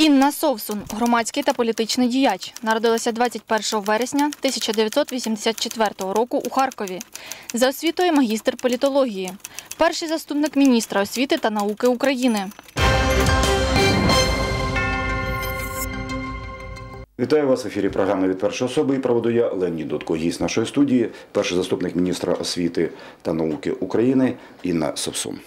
Інна Совсун, громадський та політичний діяч, народилася 21 вересня 1984 року у Харкові. За освітою магістр політології, перший заступник міністра освіти та науки України. Вітаю вас в ефірі програми від першої особи і проведу я Леонід Дудко, гість нашої студії, перший заступник міністра освіти та науки України Інна Совсун.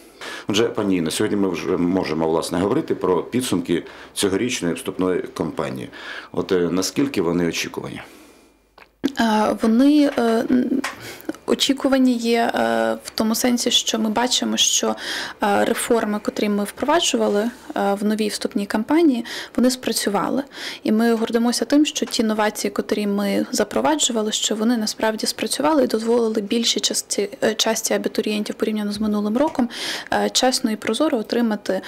Отже, пані Інна, сьогодні ми вже можемо власне говорити про підсумки цьогорічної вступної кампанії. От е, наскільки вони очікувані? Е, Вони очікувані є е, в тому сенсі, що ми бачимо, що е, реформи, котрі ми впроваджували е, в новій вступній кампанії, вони спрацювали. І ми гордимося тим, що ті новації, котрі ми запроваджували, що вони насправді спрацювали і дозволили більшій часті, часті абітурієнтів порівняно з минулим роком чесно і прозоро отримати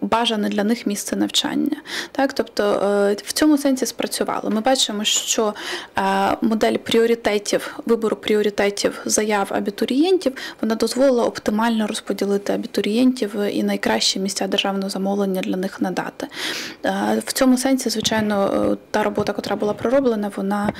бажане для них місце навчання. Так, тобто е, в цьому сенсі спрацювало. Ми бачимо, що е, модель пріоритетів, вибору пріоритетів заяв абітурієнтів, вона дозволила оптимально розподілити абітурієнтів і найкращі місця державного замовлення для них надати. Е, В цьому сенсі, звичайно, та робота, яка була пророблена, вона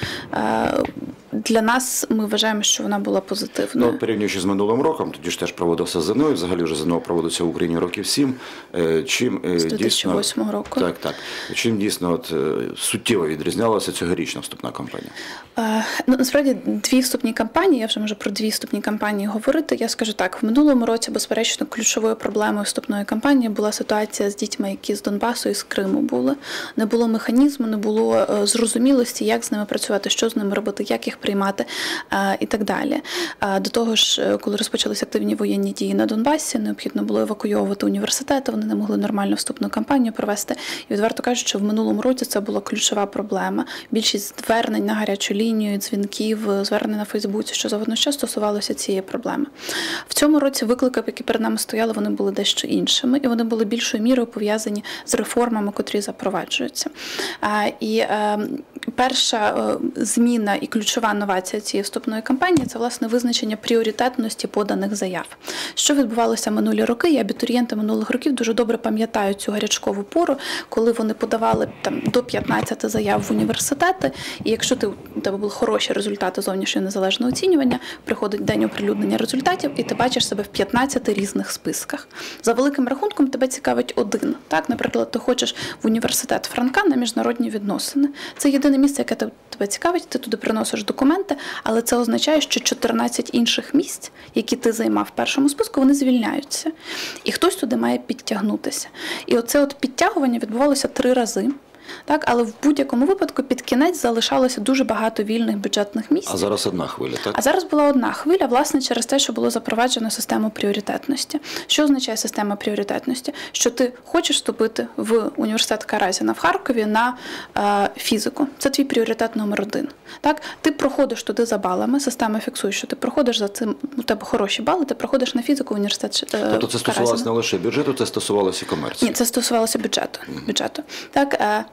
для нас ми вважаємо, що вона була Ну, позитивною. от порівнюючи з минулим роком, тоді ж теж проводився ЗНО, і взагалі вже ЗНО проводиться в Україні років сім. Е, Чим е, З дійсно року. так, так. Чим дійсно от е, суттєво відрізнялася цьогорічна вступна кампанія? Е, Ну, насправді дві вступні кампанії, я вже можу про дві вступні кампанії говорити. Я скажу так: в минулому році, безперечно, ключовою проблемою вступної кампанії була ситуація з дітьми, які з Донбасу і з Криму були. Не було механізму, не було зрозумілості, як з ними працювати, що з ними робити, як їх приймати е, і так далі. Е, До того ж, е, коли розпочалися активні воєнні дії на Донбасі, необхідно було евакуйовувати університети, вони не могли нормально вступну кампанію провести. І відверто кажучи, що в минулому році це була ключова проблема. Більшість звернень на гарячу лінію, дзвінків, звернень на Фейсбуці, що заводно що стосувалося цієї проблеми. В цьому році виклики, які перед нами стояли, вони були дещо іншими, і вони були більшою мірою пов'язані з реформами, котрі запроваджуються. І е, перша зміна і ключова новація цієї вступної кампанії це власне визначення пріоритетності поданих заяв. Що відбувалося минулі роки, і абітурієнти минулих років дуже добре пам'ятають цю гарячкову пору, коли вони подавали там до 15 заяв в університети. І якщо ти у тебе були хороші результати зовнішнього незалежного оцінювання, приходить день оприлюднення результатів, і ти бачиш себе в 15 різних списках. За великим рахунком тебе цікавить один. Так, наприклад, ти хочеш в університет Франка на міжнародні відносини. Це єдине місце, яке тебе цікавить. Ти туди приносиш документи, але це означає, що 14 інших місць, які ти займав в першому списку, вони звільняються. І хтось туди має підтягнутися. І оце от підтягування відбувалося три рази. Так, але в будь-якому випадку під кінець залишалося дуже багато вільних бюджетних місць. А зараз одна хвиля, так? А зараз була одна хвиля, власне, через те, що було запроваджено систему пріоритетності. Що означає система пріоритетності? Що ти хочеш вступити в університет Каразіна в Харкові на е, фізику. Це твій пріоритет номер один. Так, ти проходиш туди за балами, система фіксує, що ти проходиш за цим, у тебе хороші бали, ти проходиш на фізику в університет. е, Тобто це стосувалося Каразіна. не лише бюджету, це стосувалося і комерції. Ні, це стосувалося бюджету. бюджету. Так, е,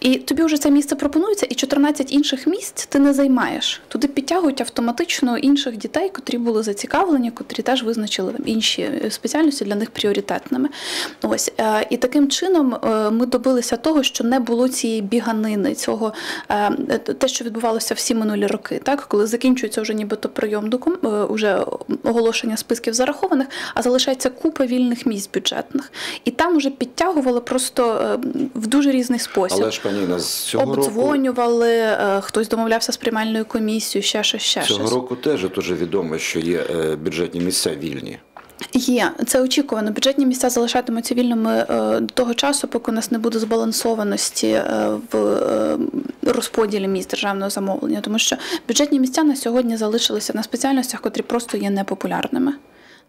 і тобі вже це місце пропонується, і 14 інших місць ти не займаєш. Туди підтягують автоматично інших дітей, котрі були зацікавлені, котрі теж визначили інші е, спеціальності для них пріоритетними. Ось е, і таким чином е, ми добилися того, що не було цієї біганини, цього те, що відбувалося всі минулі роки, так коли закінчується вже нібито прийом докум, уже оголошення списків зарахованих, а залишається купа вільних місць бюджетних. І там уже підтягували просто в дуже різний спосіб. Але ж пані Інна, з цього Обдзвонювали, е, хтось домовлявся з приймальною комісією, ще щось, ще цього щось. року теж дуже відомо, що є е, бюджетні місця вільні. Є це очікувано. Бюджетні місця залишатимуться вільними е, до того часу, поки у нас не буде збалансованості в розподілі місць державного замовлення, тому що бюджетні місця на сьогодні залишилися на спеціальностях, котрі просто є непопулярними.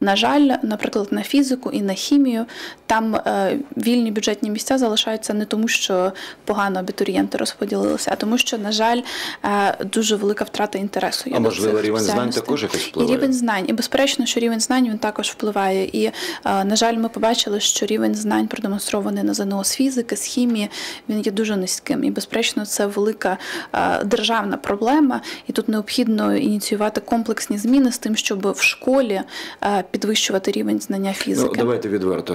На жаль, наприклад, на фізику і на хімію там е, вільні бюджетні місця залишаються не тому, що погано абітурієнти розподілилися, а тому, що, на жаль, е, дуже велика втрата інтересу. А можливо, рівень знань також якось І рівень знань. І безперечно, що рівень знань він також впливає. І, е, на жаль, ми побачили, що рівень знань продемонстрований на ЗНО з фізики, з хімії, він є дуже низьким. І, безперечно, це велика державна проблема. І тут необхідно ініціювати комплексні зміни з тим, щоб в школі підвищувати рівень знання фізики. Ну, давайте відверто.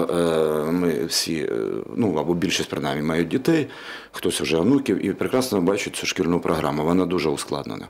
Е, Ми всі, е, ну або більшість принаймні, мають дітей, хтось вже онуків, і прекрасно бачить цю шкільну програму. Вона дуже ускладнена.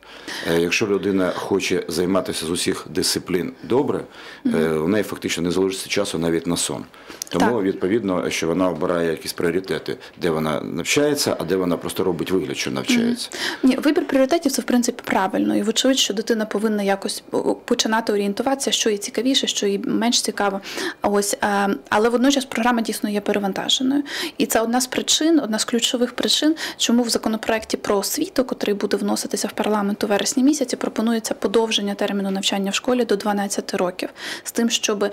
Е, Якщо людина хоче займатися з усіх дисциплін добре, е, у неї фактично не залишиться часу навіть на сон. Тому Так. відповідно, що вона обирає якісь пріоритети, де вона навчається, а де вона просто робить вигляд, що навчається. Ні, вибір пріоритетів це в принципі правильно, і вочевидь, що дитина повинна якось починати орієнтуватися, що їй цікавіше, що їй менш цікаво. Ось, е, але водночас програма дійсно є перевантаженою. І це одна з причин, одна з ключових причин, чому в законопроекті про освіту, котрий буде вноситися в парламент у вересні місяці, пропонується подовження терміну навчання в школі до 12 років, з тим, щоб е,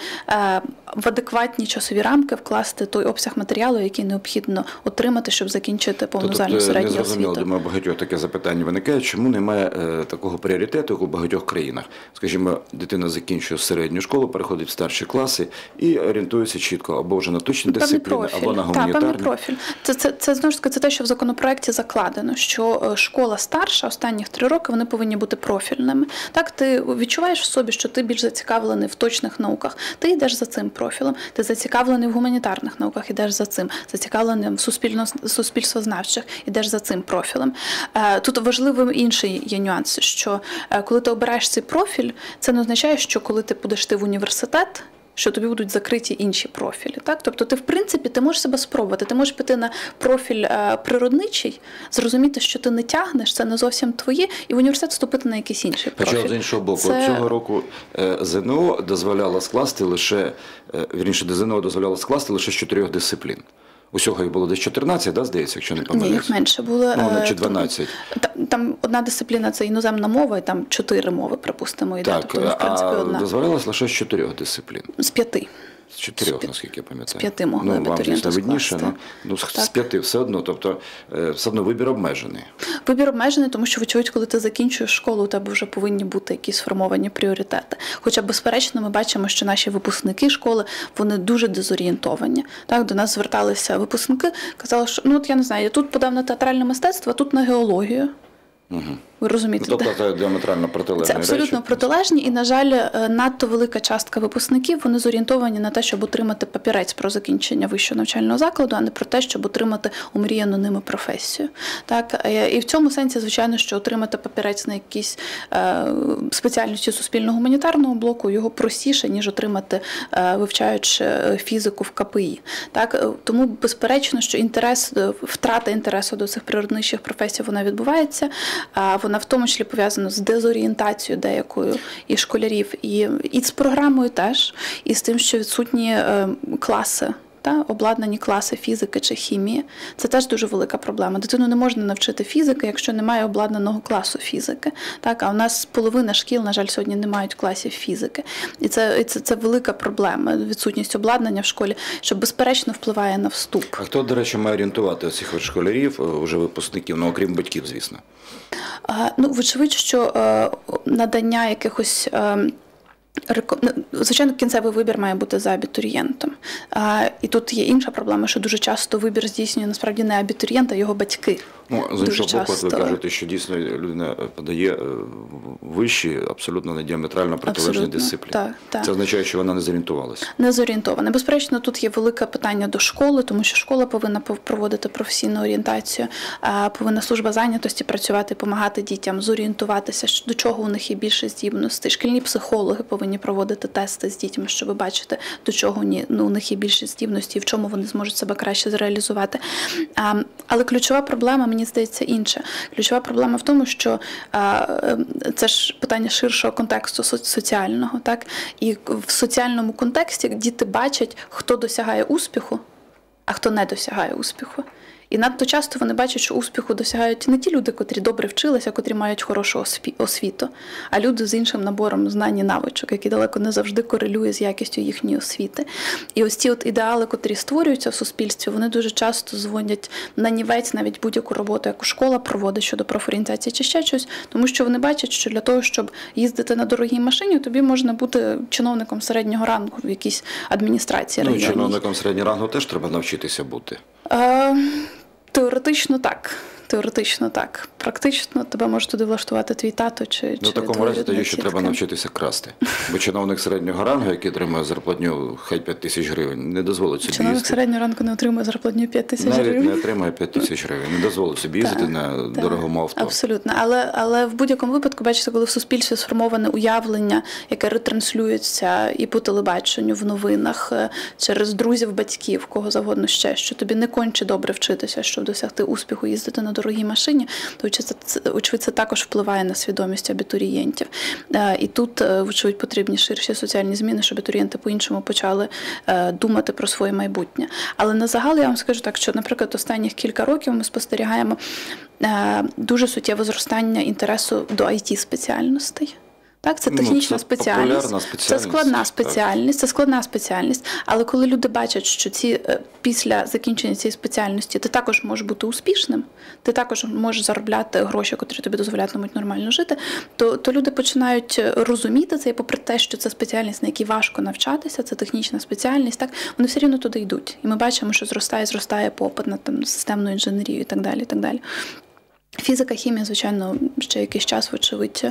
в адекватні часові рамки вкласти той обсяг матеріалу, який необхідно отримати, щоб закінчити загальну е, середню незрозуміло, освіту. думаю, багатьох таке запитання виникає, чому немає е, такого пріоритету, як у багатьох країнах. Скажімо, дитина закінчує середню школу, переходить в старші класи і орієнтується чітко або вже на точні дисципліни, або на Так, певний профіль. Це, це, це знову ж таки це те, що в законопроекті закладено, що е, школа старша, останніх три роки вони повинні бути профільними. Так, ти відчуваєш в собі, що ти більш зацікавлений в точних науках. Ти йдеш за цим профілем, ти зацікавлений в гуманітарних науках, ідеш за цим, зацікавлений в суспільно суспільствознавчих, ідеш за цим профілем. Е, Тут важливим інший є нюанс, що е, коли ти обираєш цей профіль, це не означає, що коли ти будеш ти в університет що тобі будуть закриті інші профілі. Так? Тобто, ти, в принципі, ти можеш себе спробувати. Ти можеш піти на профіль е, природничий, зрозуміти, що ти не тягнеш, це не зовсім твоє, і в університет вступити на якийсь інший профіль. Хоча з іншого боку, Це- цього року е, ЗНО дозволяло скласти лише е, вірніше, ЗНО дозволяло скласти лише з чотирьох дисциплін. Усього їх було десь 14, да, здається, якщо не Ні, їх менше було. Ну, е, чи тому- 12. Там, там одна дисципліна це іноземна мова, і там чотири мови, припустимо, йде. Так, тобто, ну, в принципі, а одна. дозволялось лише з чотирьох дисциплін. З п'яти. З чотирьох, наскільки я пам'ятаю. з п'яти могли ну, вам, абітурієнти видніше, ну, ну, з- з п'яти все одно, тобто е, все одно вибір обмежений. Вибір обмежений, тому що, вочевидь, коли ти закінчуєш школу, у тебе вже повинні бути якісь сформовані пріоритети. Хоча, безперечно, ми бачимо, що наші випускники школи вони дуже дезорієнтовані. Так, до нас зверталися випускники, казали, що ну от я не знаю, я тут подав на театральне мистецтво, а тут на геологію. Угу. Ви розумієте? Ну, тобто це діаметрально протилежні Це абсолютно речі. протилежні, і, на жаль, е, надто велика частка випускників вони зорієнтовані на те, щоб отримати папірець про закінчення вищого навчального закладу, а не про те, щоб отримати омріяну ними професію. Так е, і в цьому сенсі, звичайно, що отримати папірець на якійсь е, спеціальності суспільно-гуманітарного блоку його простіше, ніж отримати, вивчаючи фізику в КПІ. Так тому безперечно, що інтерес втрата інтересу до цих природничих професій вона відбувається. Вона в тому числі пов'язана з дезорієнтацією деякою і школярів, і, і з програмою теж, і з тим, що відсутні е, класи. Обладнані класи фізики чи хімії це теж дуже велика проблема. Дитину не можна навчити фізики, якщо немає обладнаного класу фізики. Так, а у нас половина шкіл, на жаль, сьогодні не мають класів фізики, і це, і це, це велика проблема. Відсутність обладнання в школі, що безперечно впливає на вступ. А хто, до речі, має орієнтувати цих школярів, е, вже випускників, ну окрім батьків, звісно. Ну, вочевидь, що е, надання якихось. Ну, Звичайно, кінцевий вибір має бути за абітурієнтом. А, і тут є інша проблема, що дуже часто вибір здійснює насправді не абітурієнт, а його батьки. Ну, з іншого боку, ви кажете, що дійсно людина подає е, вищі, абсолютно не діаметрально протилежні дисципліни. так, так. Це означає, що вона не зорієнтувалася. Не зорієнтована. Безперечно, тут є велике питання до школи, тому що школа повинна пов- проводити професійну орієнтацію, повинна служба зайнятості працювати, допомагати дітям зорієнтуватися, до чого у них є більше здібностей. Шкільні психологи повинні проводити тести з дітьми, щоб бачити, до чого ну, у них є більше здібності і в чому вони зможуть себе краще зреалізувати. А, але ключова проблема, мені здається, інша. Ключова проблема в тому, що а, це ж питання ширшого контексту соціального, так і в соціальному контексті діти бачать, хто досягає успіху, а хто не досягає успіху. І надто часто вони бачать, що успіху досягають не ті люди, котрі добре вчилися, котрі мають хорошу осві- освіту, а люди з іншим набором знань і навичок, які далеко не завжди корелює з якістю їхньої освіти. І ось ці от ідеали, котрі створюються в суспільстві, вони дуже часто зводять на нівець навіть будь-яку роботу, яку школа проводить щодо профорієнтації чи ще щось, тому що вони бачать, що для того, щоб їздити на дорогій машині, тобі можна бути чиновником середнього рангу в якійсь адміністрації Ну, районній. чиновникам середнього рангу теж треба навчитися бути. Е, теоретично так. Теоретично так. Практично тебе може туди влаштувати твій тато чи Ну, чи в такому разі тоді ще треба навчитися красти. Бо чиновник середнього рангу, який отримує зарплатню хай 5 тисяч гривень, не дозволить собі Чиновник їздити. середнього ранку не отримує зарплатню 5 тисяч Навіть не отримує 5 тисяч гривень, не дозволить собі їздити на дорогому авто. Абсолютно. Але, але в будь-якому випадку, бачите, коли в суспільстві сформоване уявлення, яке ретранслюється і по телебаченню, в новинах, е, через друзів, батьків, кого завгодно ще, що тобі не конче добре вчитися, щоб досягти успіху, їздити на дорогій машині, то очевидь, це, також впливає на свідомість абітурієнтів. Е, І тут, е, вочевидь, потрібні ширші соціальні зміни, щоб абітурієнти по-іншому почали е, думати про своє майбутнє. Але на загал я вам скажу так, що, наприклад, останніх кілька років ми спостерігаємо дуже суттєве зростання інтересу до it спеціальностей. Так, це Ну, технічна це спеціальність, популярна це спеціальність, складна так. спеціальність, це складна спеціальність. Але коли люди бачать, що ці е, після закінчення цієї спеціальності ти також можеш бути успішним, ти також можеш заробляти гроші, котрі тобі дозволятимуть нормально жити, то, то люди починають е, розуміти це, і попри те, що це спеціальність, на якій важко навчатися, це технічна спеціальність, так вони все рівно туди йдуть. І ми бачимо, що зростає, зростає попит на там системну інженерію і так далі. І так далі. Фізика, хімія, звичайно, ще якийсь час, вочевидь,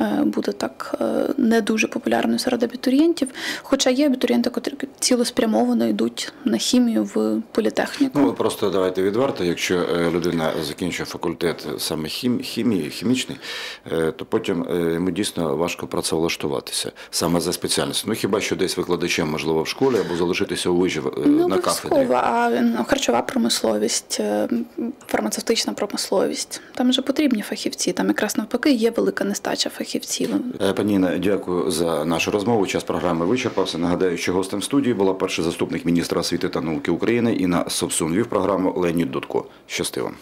е, буде так е, не дуже популярною серед абітурієнтів. Хоча є абітурієнти, котрі цілеспрямовано йдуть на хімію в політехніку. Ну просто давайте відверто, якщо е, людина закінчує факультет саме хім, хімії, хімічний, то потім йому дійсно важко працевлаштуватися саме за спеціальністю. Ну хіба що десь викладачем, можливо, в школі або залишитися у вижі е, Не на кафедрі. а ну, харчова промисловість, фармацевтична промисловість. Там вже потрібні фахівці. Там якраз навпаки є велика нестача фахівців. Е, Пані дякую за нашу розмову. Час програми вичерпався. Нагадаю, що гостем студії була перший заступник міністра освіти та науки України Інна Совсун. Вів програму Леонід Дудко. Щасти вам.